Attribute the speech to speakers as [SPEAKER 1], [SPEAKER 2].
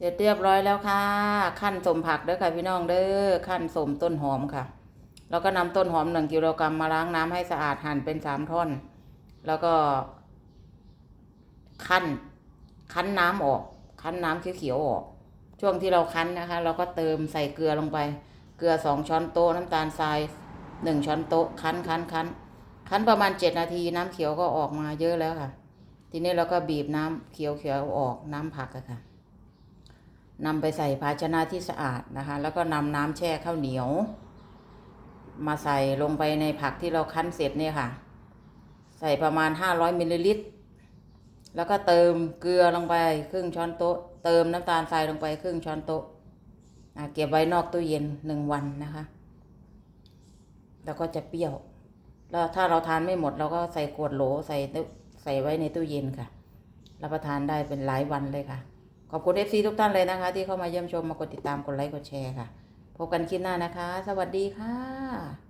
[SPEAKER 1] เสร็จเรียบร้อยแล้วค่ะ ขั้นสมผักเด้อค่ะพี่น้องเด้อขั้นสมต้นหอมค่ะ แล้วก็นำต้นหอมหนึ่งกิโลกรัมมาล้างน้ำให้สะอาดหั่นเป็นสามท่อน แล้วก็คั้นคั้นน้ำออก คั้นน้ำเขียวๆออก ช่วงที่เราคั้นนะคะ เราก็เติมใส่เกลือลงไป เกลือสองช้อนโต๊ะน้ำตาลทรายหนึ่งช้อนโต๊ะคั้นคั้นคั้นคั้นประมาณเจ็ดนาทีน้ำเขียวก็ออกมาเยอะแล้วค่ะ ทีนี้เราก็บีบน้ำเขียวเขียวๆออกน้ำผักอะค่ะ นำไปใส่ภาชนะที่สะอาดนะคะ แล้วก็นำน้ำแช่ข้าวเหนียว มาใส่ลงไปในผักที่เราคั้นเสร็จเนี่ยค่ะ ใส่ประมาณห้าร้อยมิลลิลิตร แล้วก็เติมเกลือลงไปครึ่งช้อนโต๊ะ เติมน้ำตาลทรายลงไปครึ่งช้อนโต๊ะเก็บไว้นอกตู้เย็นหนึ่งวันนะคะ แล้วก็จะเปรี้ยว แล้วถ้าเราทานไม่หมดเราก็ใส่ขวดโหลใส่ใส่ไว้ในตู้เย็นค่ะ รับประทานได้เป็นหลายวันเลยค่ะ ขอบคุณเอฟซีทุกท่านเลยนะคะ ที่เข้ามาเยี่ยมชมมากดติดตามกดไลค์กดแชร์ค่ะ พบกันคลิปหน้านะคะ สวัสดีค่ะ